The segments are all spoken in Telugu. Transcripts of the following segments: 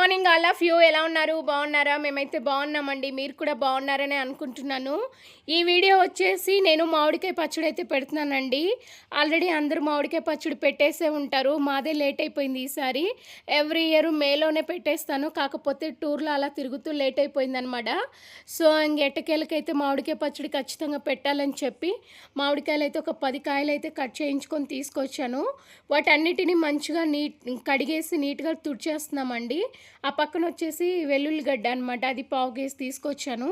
Morning all of you. ఎలా ఉన్నారు? బాగున్నారా? మేమైతే బాగున్నామండి. మీరు కూడా బాగున్నారని అనుకుంటున్నాను. ఈ వీడియో వచ్చేసి నేను మామిడికాయ పచ్చడి అయితే పెడుతున్నానండి. ఆల్రెడీ అందరూ మామిడికాయ పచ్చడి పెట్టేసే ఉంటారు. మాదే లేట్ అయిపోయింది ఈసారి. ఎవ్రీ ఇయర్ మేలోనే పెట్టేస్తాను. కాకపోతే టూర్లో అలా తిరుగుతూ లేట్ అయిపోయిందనమాట. సో ఇంక ఎట్టకేలకైతే మామిడికాయ పచ్చడి ఖచ్చితంగా పెట్టాలని చెప్పి మామిడికాయలు అయితే ఒక పది కాయలు అయితే కట్ చేయించుకొని తీసుకొచ్చాను. వాటన్నిటిని మంచిగా నీట్ కడిగేసి నీట్గా తుడిచేస్తున్నామండి. ఆ పక్కన వచ్చేసి వెల్లుల్లిగడ్డ అనమాట అది పావు కేజీ తీసుకొచ్చాను.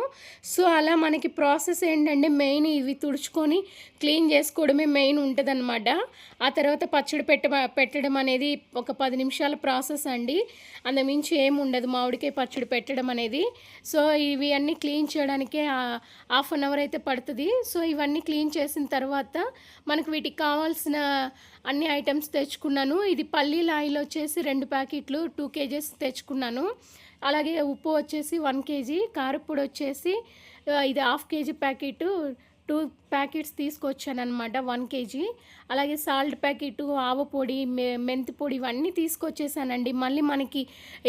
సో అలా మనకి ప్రాసెస్ ఏంటంటే మెయిన్ ఇవి తుడుచుకొని క్లీన్ చేసుకోవడమే మెయిన్ ఉంటుందన్నమాట. ఆ తర్వాత పచ్చడి పెట్ట పెట్టడం అనేది ఒక పది నిమిషాల ప్రాసెస్ అండి. అంతమించి ఏమి ఉండదు. మామిడికాయ పచ్చడి పెట్టడం అనేది. సో ఇవి అన్నీ క్లీన్ చేయడానికే హాఫ్ అన్ అవర్ అయితే పడుతుంది. సో ఇవన్నీ క్లీన్ చేసిన తర్వాత మనకు వీటికి కావాల్సిన అన్ని ఐటమ్స్ తెచ్చుకున్నాను. ఇది పల్లీల ఆయిల్ వచ్చేసి రెండు ప్యాకెట్లు టూ కేజెస్ తెచ్చుకున్నాను. అలాగే ఉప్పు వచ్చేసి వన్ కేజీ కారపొడి వచ్చేసి ఇది half KG packet two packets తీసుకొచ్చాను అనమాట వన్ కేజీ. అలాగే సాల్ట్ ప్యాకెట్ ఆవ పొడి మె మెంతి పొడి ఇవన్నీ తీసుకొచ్చేసానండి. మళ్ళీ మనకి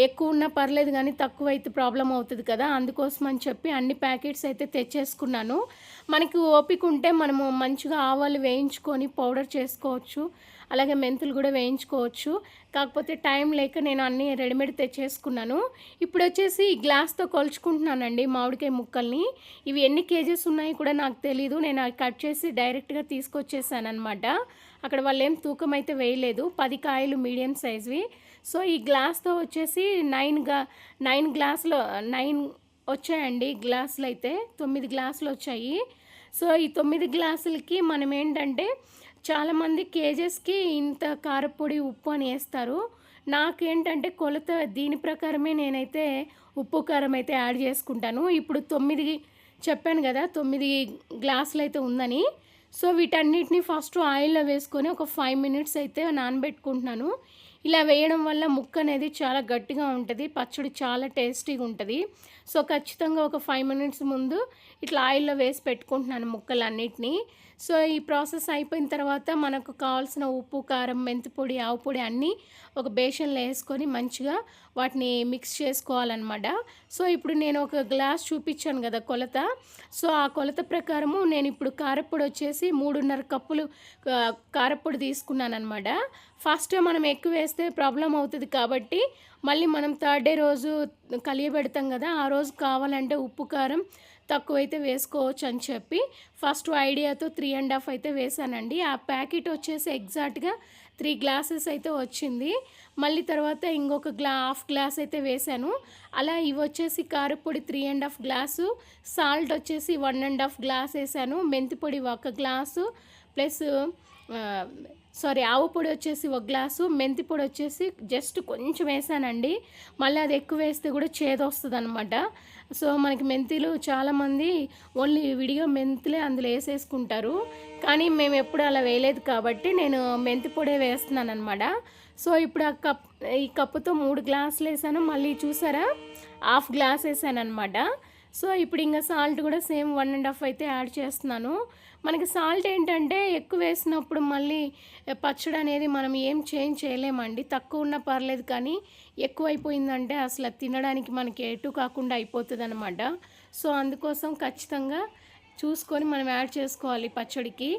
ఎక్కువ ఉన్నా పర్లేదు కానీ తక్కువ అయితే ప్రాబ్లం అవుతుంది కదా అందుకోసం అని చెప్పి అన్ని ప్యాకెట్స్ అయితే తెచ్చేసుకున్నాను. మనకి ఓపిక ఉంటే మనము మంచిగా ఆవాలు వేయించుకొని పౌడర్ చేసుకోవచ్చు. అలాగే మెంతులు కూడా వేయించుకోవచ్చు. కాకపోతే టైం లేక నేను అన్నీ రెడీమేడ్ తెచ్చేసుకున్నాను. ఇప్పుడు వచ్చేసి ఈ గ్లాస్తో కొలుచుకుంటున్నానండి మామిడికాయ ముక్కల్ని. ఇవి ఎన్ని కేజెస్ ఉన్నాయి కూడా నాకు తెలీదు. నేను అవి కట్ చేసి డైరెక్ట్గా తీసుకొచ్చేసాను అనమాట అక్కడ వాళ్ళు ఏం తూకం అయితే వేయలేదు. పది కాయలు మీడియం సైజ్వి. సో ఈ గ్లాస్తో వచ్చేసి నైన్గా నైన్ గ్లాసులు నైన్ వచ్చాయండి గ్లాసులు అయితే తొమ్మిది గ్లాసులు వచ్చాయి సో ఈ తొమ్మిది గ్లాసులకి మనం ఏంటంటే చాలామంది కేజెస్కి ఇంత కారపొడి ఉప్పు అని వేస్తారు. నాకేంటంటే కొలత దీని ప్రకారమే నేనైతే ఉప్పు కారం అయితే యాడ్ చేసుకుంటాను. ఇప్పుడు తొమ్మిది చెప్పాను కదా తొమ్మిది గ్లాసులు అయితే ఉందని. సో వీటన్నిటిని ఫస్ట్ ఆయిల్లో వేసుకొని ఒక ఫైవ్ మినిట్స్ అయితే నానబెట్టుకుంటున్నాను. ఇలా వేయడం వల్ల ముక్క అనేది చాలా గట్టిగా ఉంటుంది పచ్చడి చాలా టేస్టీగా ఉంటుంది. సో ఖచ్చితంగా ఒక ఫైవ్ మినిట్స్ ముందు ఇట్లా ఆయిల్లో వేసి పెట్టుకుంటున్నాను ముక్కలన్నిటినీ. సో ఈ ప్రాసెస్ అయిపోయిన తర్వాత మనకు కావాల్సిన ఉప్పు కారం మెంతి పొడి ఆవు పొడి అన్నీ ఒక బేషన్లో వేసుకొని మంచిగా వాటిని మిక్స్ చేసుకోవాలన్నమాట. సో ఇప్పుడు నేను ఒక గ్లాస్ చూపించాను కదా కొలత. సో ఆ కొలత ప్రకారము నేను ఇప్పుడు కారప్పొడి వచ్చేసి మూడున్నర కప్పులు కారపొడి కారప్పొడి తీసుకున్నాను అనమాట ఫస్ట్ మనం ఎక్కువ వేస్తే ప్రాబ్లం అవుతుంది కాబట్టి మళ్ళీ మనం థర్డ్ డే రోజు కలియబెడతాం కదా ఆ రోజు కావాలంటే ఉప్పు కారం తక్కువైతే వేసుకోవచ్చు అని చెప్పి ఫస్ట్ ఐడియాతో త్రీ అండ్ హాఫ్ అయితే వేసానండి ఆ ప్యాకెట్ వచ్చేసి ఎగ్జాక్ట్గా త్రీ గ్లాసెస్ అయితే వచ్చింది. మళ్ళీ తర్వాత ఇంకొక గ్లా హాఫ్ గ్లాస్ అయితే వేసాను అలా ఇవి వచ్చేసి కారపొడి three and half glass salt వచ్చేసి వన్ అండ్ హాఫ్ గ్లాస్ వేసాను మెంతి పొడి ఒక గ్లాసు ప్లస్ సారీ ఆవు పొడి వచ్చేసి ఒక గ్లాసు మెంతి పొడి వచ్చేసి జస్ట్ కొంచెం వేసానండి. మళ్ళీ అది ఎక్కువ వేస్తే కూడా చేదొస్తుంది అనమాట సో మనకి మెంతులు చాలామంది ఓన్లీ విడిగా మెంతులే అందులో వేసేసుకుంటారు. కానీ మేము ఎప్పుడు అలా వేయలేదు కాబట్టి నేను మెంతి పొడే వేస్తున్నాను అనమాట సో ఇప్పుడు ఆ కప్ ఈ కప్పుతో మూడు గ్లాసులు వేసాను. మళ్ళీ చూసారా? హాఫ్ గ్లాస్ వేసాను అనమాట సో ఇప్పుడు ఇంకా సాల్ట్ కూడా సేమ్ వన్ అండ్ హాఫ్ అయితే యాడ్ చేస్తున్నాను. మనకి సాల్ట్ ఏంటంటే ఎక్కువ వేసినప్పుడు మళ్ళీ పచ్చడి అనేది మనం ఏం చేంజ్ చేయలేమండి. తక్కువ ఉన్నా పర్లేదు కానీ ఎక్కువ అయిపోయిందంటే అసలు తినడానికి మనకి ఎటు కాకుండా అయిపోతుంది అనమాట సో అందుకోసం ఖచ్చితంగా చూసుకొని మనం యాడ్ చేసుకోవాలి పచ్చడికి.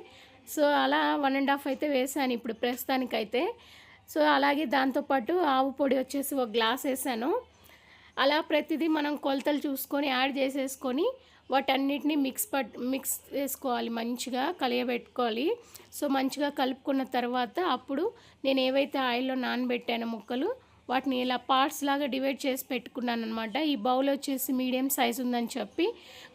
సో అలా వన్ అండ్ హాఫ్ అయితే వేసాను ఇప్పుడు ప్రస్తుతానికైతే. సో అలాగే దాంతోపాటు ఆవు పొడి వచ్చేసి ఒక గ్లాస్ వేసాను. అలా ప్రతిదీ మనం కొలతలు చూసుకొని యాడ్ చేసేసుకొని వాటన్నిటిని మిక్స్ పట్ మిక్స్ చేసుకోవాలి మంచిగా కలియబెట్టుకోవాలి. సో మంచిగా కలుపుకున్న తర్వాత అప్పుడు నేను ఏవైతే ఆయిల్లో నానబెట్టానో ముక్కలు వాటిని ఇలా పార్ట్స్ లాగా డివైడ్ చేసి పెట్టుకున్నాను అనమాట ఈ బౌల్ వచ్చేసి మీడియం సైజ్ ఉందని చెప్పి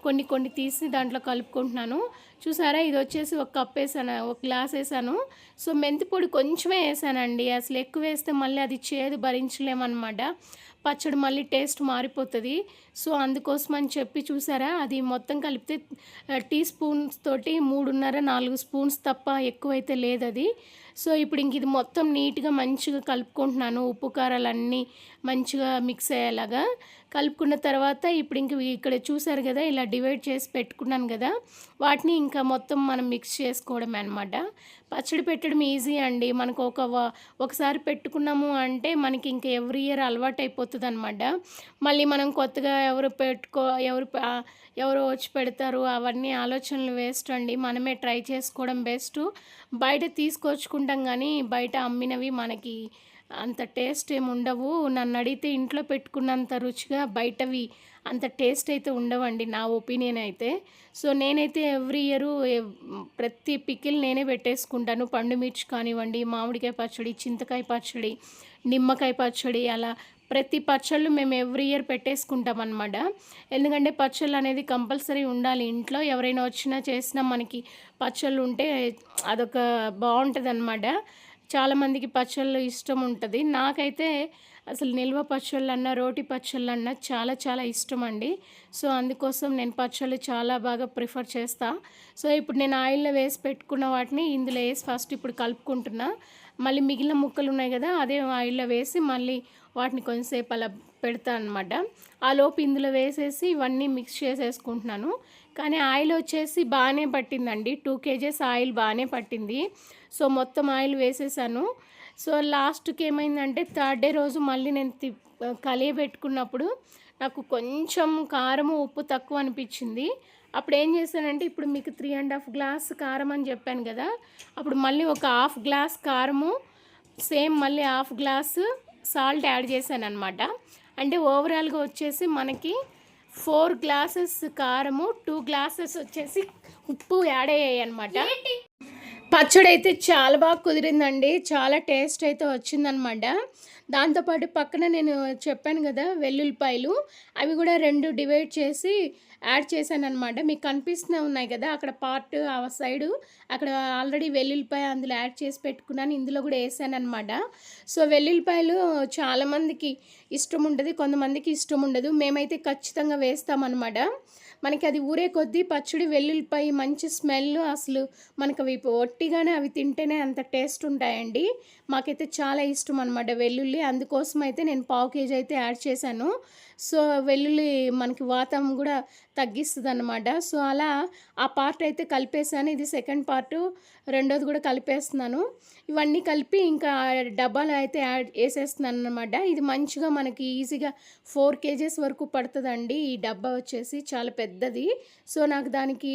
కొన్ని కొన్ని తీసి దాంట్లో కలుపుకుంటున్నాను. చూసారా? ఇది వచ్చేసి ఒక కప్ వేసాను ఒక గ్లాస్ వేసాను. సో మెంతి పొడి కొంచెమే వేసానండి. అసలు ఎక్కువ వేస్తే మళ్ళీ అది చేదు భరించలేమన్నమాట. పచ్చడి మళ్ళీ టేస్ట్ మారిపోతుంది. సో అందుకోసం అని చెప్పి చూసారా? అది మొత్తం కలిపితే టీ స్పూన్స్ తోటి మూడున్నర నాలుగు స్పూన్స్ తప్ప ఎక్కువైతే లేదు అది సో ఇప్పుడు ఇంక ఇది మొత్తం నీట్గా మంచిగా కలుపుకుంటున్నాను. ఉప్పు కారాలు అన్నీ మంచిగా మిక్స్ అయ్యేలాగా. కలుపుకున్న తర్వాత ఇప్పుడు ఇంక ఇక్కడ చూసారు కదా ఇలా డివైడ్ చేసి పెట్టుకున్నాను కదా వాటిని ఇంకా మొత్తం మనం మిక్స్ చేసుకోవడమే అనమాట పచ్చడి పెట్టడం ఈజీ అండి. మనకు ఒక ఒకసారి పెట్టుకున్నాము అంటే మనకి ఇంకా ఎవ్రీ ఇయర్ అలవాటు అయిపోతుంది అనమాట మళ్ళీ మనం కొత్తగా ఎవరు పెట్టుకో ఎవరు ఎవరు వచ్చి పెడతారు అవన్నీ ఆలోచనలు వేస్ట్ అండి. మనమే ట్రై చేసుకోవడం బెస్ట్. బయట తీసుకొచ్చుకుంటాం కానీ బయట అమ్మినవి మనకి అంత టేస్ట్ ఏమి ఉండవు. నన్ను అడిగితే ఇంట్లో పెట్టుకున్నంత రుచిగా బయటవి అంత టేస్ట్ అయితే ఉండవండి నా ఒపీనియన్ అయితే. సో నేనైతే ఎవ్రీ ఇయర్ ప్రతి పికిల్ నేనే పెట్టేసుకుంటాను. పండు మిర్చి కానివ్వండి మామిడికాయ పచ్చడి చింతకాయ పచ్చడి నిమ్మకాయ పచ్చడి అలా ప్రతి పచ్చళ్ళు మేము ఎవ్రీ ఇయర్ పెట్టేసుకుంటాం అనమాట ఎందుకంటే పచ్చళ్ళు అనేది కంపల్సరీ ఉండాలి. ఇంట్లో ఎవరైనా వచ్చినా చేసినా మనకి పచ్చళ్ళు ఉంటే అదొక బాగుంటుంది అనమాట చాలామందికి పచ్చళ్ళు ఇష్టం ఉంటుంది. నాకైతే అసలు నిల్వ పచ్చళ్ళు అన్న రోటి పచ్చళ్ళు అన్న చాలా చాలా ఇష్టం అండి. సో అందుకోసం నేను పచ్చళ్ళు చాలా బాగా ప్రిఫర్ చేస్తా. సో ఇప్పుడు నేను ఆయిల్లో వేసి పెట్టుకున్న వాటిని ఇందులో వేసి ఫస్ట్ ఇప్పుడు కలుపుకుంటున్నా. మళ్ళీ మిగిలిన ముక్కలు ఉన్నాయి కదా అదే ఆయిల్లో వేసి మళ్ళీ వాటిని కొంచెంసేపు అలా పెడతా అనమాట ఆ లోపు ఇందులో వేసేసి ఇవన్నీ మిక్స్ చేసేసుకుంటున్నాను. కానీ ఆయిల్ వచ్చేసి బాగానే పట్టిందండి. టూ కేజెస్ ఆయిల్ బాగానే పట్టింది. సో మొత్తం ఆయిల్ వేసేసాను. సో లాస్ట్కి ఏమైందంటే థర్డ్ డే రోజు మళ్ళీ నేను తి కలియ పెట్టుకున్నప్పుడు నాకు కొంచెం కారము ఉప్పు తక్కువ అనిపించింది. అప్పుడు ఏం చేశానంటే ఇప్పుడు మీకు త్రీ అండ్ హాఫ్ గ్లాస్ కారం అని చెప్పాను కదా అప్పుడు మళ్ళీ ఒక హాఫ్ గ్లాస్ కారము సేమ్ మళ్ళీ హాఫ్ గ్లాస్ సాల్ట్ యాడ్ చేశాను అనమాట అంటే ఓవరాల్గా వచ్చేసి మనకి ఫోర్ గ్లాసెస్ కారము టూ గ్లాసెస్ వచ్చేసి ఉప్పు యాడ్ అయ్యాయి అనమాట పచ్చడి అయితే చాలా బాగా కుదిరిందండి. చాలా టేస్ట్ అయితే వచ్చిందనమాట దాంతోపాటు పక్కన నేను చెప్పాను కదా వెల్లుల్లిపాయలు. అవి కూడా రెండు డివైడ్ చేసి యాడ్ చేశాను అనమాట మీకు కనిపిస్తూనే ఉన్నాయి కదా అక్కడ పార్ట్ ఆ సైడు. అక్కడ ఆల్రెడీ వెల్లుల్లిపాయ అందులో యాడ్ చేసి పెట్టుకున్నాను. ఇందులో కూడా వేసాను అనమాట సో వెల్లుల్లిపాయలు చాలామందికి ఇష్టం ఉంటుంది కొంతమందికి ఇష్టం ఉండదు మేమైతే ఖచ్చితంగా వేస్తామన్నమాట. మనకి అది ఊరే కొద్దీ పచ్చడి వెల్లుల్లిపాయ మంచి స్మెల్ అసలు మనకు అవి ఒట్టిగానే అవి తింటేనే అంత టేస్ట్ ఉంటాయండి. మాకైతే చాలా ఇష్టం అనమాట వెల్లుల్లి. అందుకోసం అయితే నేను పావు కేజీ అయితే యాడ్ చేశాను. సో వెల్లుల్లి మనకి వాతం కూడా తగ్గిస్తుంది అనమాట సో అలా ఆ పార్ట్ అయితే కలిపేసాను ఇది సెకండ్ పార్ట్ రెండోది కూడా కలిపేస్తున్నాను. ఇవన్నీ కలిపి ఇంకా డబ్బాలు అయితే యాడ్ వేసేస్తున్నాను అనమాట ఇది మంచిగా మనకి ఈజీగా ఫోర్ కేజెస్ వరకు పడుతుందండి. ఈ డబ్బా వచ్చేసి చాలా పెద్దది. సో నాకు దానికి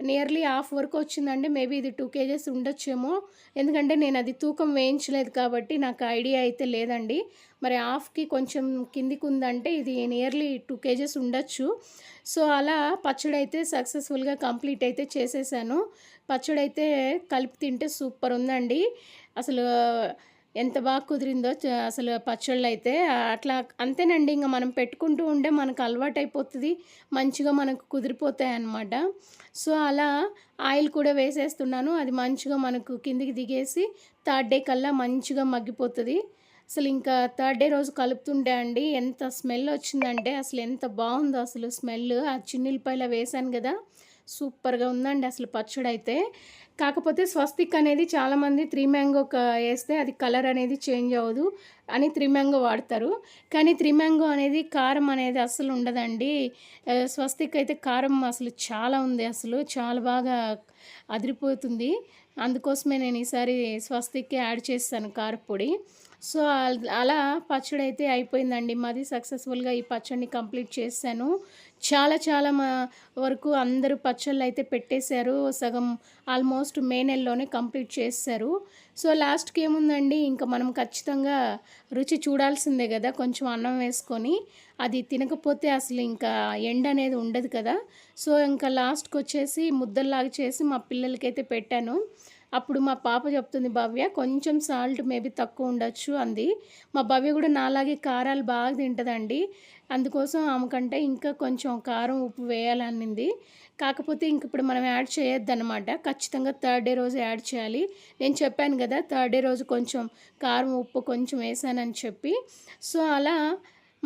నియర్లీ హాఫ్ వరకు వచ్చిందండి. మేబీ ఇది టూ కేజెస్ ఉండొచ్చేమో. ఎందుకంటే నేను అది తూకం వేయించలేదు కాబట్టి నాకు ఐడియా అయితే లేదండి. మరి హాఫ్కి కొంచెం కిందికి ఉందంటే ఇది నియర్లీ టూ కేజెస్ ఉండొచ్చు. సో అలా పచ్చడి అయితే సక్సెస్ఫుల్గా కంప్లీట్ అయితే చేసేసాను. పచ్చడి అయితే కలిపి తింటే సూపర్ ఉందండి. అసలు ఎంత బాగా కుదిరిందో అసలు పచ్చళ్ళు అయితే అట్లా అంతేనండి. ఇంకా మనం పెట్టుకుంటూ ఉంటే మనకు అలవాటు అయిపోతుంది మంచిగా మనకు కుదిరిపోతాయి అన్నమాట సో అలా ఆయిల్ కూడా వేసేస్తున్నాను. అది మంచిగా మనకు కిందికి దిగేసి థర్డ్ డే కల్లా మంచిగా మగ్గిపోతుంది. అసలు ఇంకా థర్డ్ డే రోజు కలుపుతుంటే అండి. ఎంత స్మెల్ వచ్చిందంటే అసలు ఎంత బాగుందో అసలు స్మెల్. ఆ చిన్నిల్లిపాయల వేసాను కదా. సూపర్గా ఉందండి అసలు పచ్చడి అయితే కాకపోతే స్వస్తిక్ అనేది చాలామంది త్రీ మ్యాంగో వేస్తే అది కలర్ అనేది చేంజ్ అవ్వదు అని త్రీ మ్యాంగో వాడతారు. కానీ త్రీ మ్యాంగో అనేది కారం అనేది అసలు ఉండదండి. స్వస్తిక్ అయితే కారం అసలు చాలా ఉంది అసలు చాలా బాగా అదిరిపోతుంది. అందుకోసమే నేను ఈసారి స్వస్తిక్కి యాడ్ చేస్తాను కారపొడి. సో అలా పచ్చడి అయితే అయిపోయిందండి. మాది సక్సెస్ఫుల్గా ఈ పచ్చడిని కంప్లీట్ చేశాను. చాలా చాలా మా వరకు అందరూ పచ్చళ్ళు అయితే పెట్టేశారు. సగం ఆల్మోస్ట్ మే నెలలోనే కంప్లీట్ చేశారు. సో లాస్ట్కి ఏముందండి? ఇంకా మనం ఖచ్చితంగా రుచి చూడాల్సిందే కదా కొంచెం అన్నం వేసుకొని. అది తినకపోతే అసలు ఇంకా ఎండ అనేది ఉండదు కదా. సో ఇంకా లాస్ట్కి వచ్చేసి ముద్దల్లాగా చేసి మా పిల్లలకైతే పెట్టాను. అప్పుడు మా పాప చెప్తుంది భవ్య కొంచెం సాల్ట్ మేబీ తక్కువ ఉండొచ్చు అంది. మా భవ్య కూడా నాలాగే కారాలు బాగా తింటుందండి. అందుకోసం ఆమెకంటే ఇంకా కొంచెం కారం ఉప్పు వేయాలనింది. కాకపోతే ఇంక ఇప్పుడు మనం యాడ్ చేయొద్దన్నమాట. ఖచ్చితంగా థర్డ్ డే రోజు యాడ్ చేయాలి. నేను చెప్పాను కదా థర్డ్ డే రోజు కొంచెం కారం ఉప్పు కొంచెం వేసానని చెప్పి. సో అలా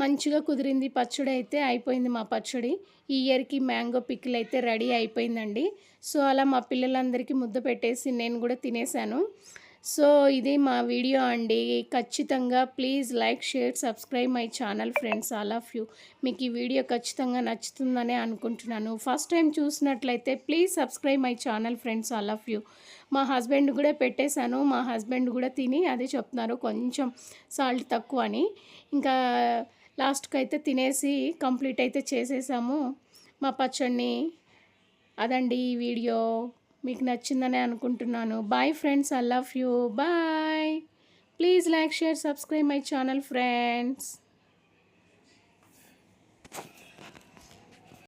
మంచిగా కుదిరింది పచ్చడి అయితే అయిపోయింది మా పచ్చడి. ఈ ఇయర్కి మ్యాంగో పిక్కిల్ అయితే రెడీ అయిపోయిందండి. సో అలా మా పిల్లలందరికీ ముద్ద పెట్టేసి నేను కూడా తినేసాను. సో ఇది మా వీడియో అండి. ఖచ్చితంగా please like share subscribe my channel friends all of you. మీకు ఈ వీడియో ఖచ్చితంగా నచ్చుతుందని అనుకుంటున్నాను. ఫస్ట్ టైం చూసినట్లయితే please subscribe my channel friends all of you. మా హస్బెండ్ కూడా పెట్టేశాను. మా హస్బెండ్ కూడా తిని అదే చెప్తున్నారు. కొంచెం సాల్ట్ తక్కువ అని. ఇంకా లాస్ట్కి అయితే తినేసి కంప్లీట్ అయితే చేసేసాము. మా పచ్చడిని అదండి ఈ వీడియో మీకు నచ్చిందని అనుకుంటున్నాను. Bye friends I love you. Bye. Please like share subscribe my channel friends.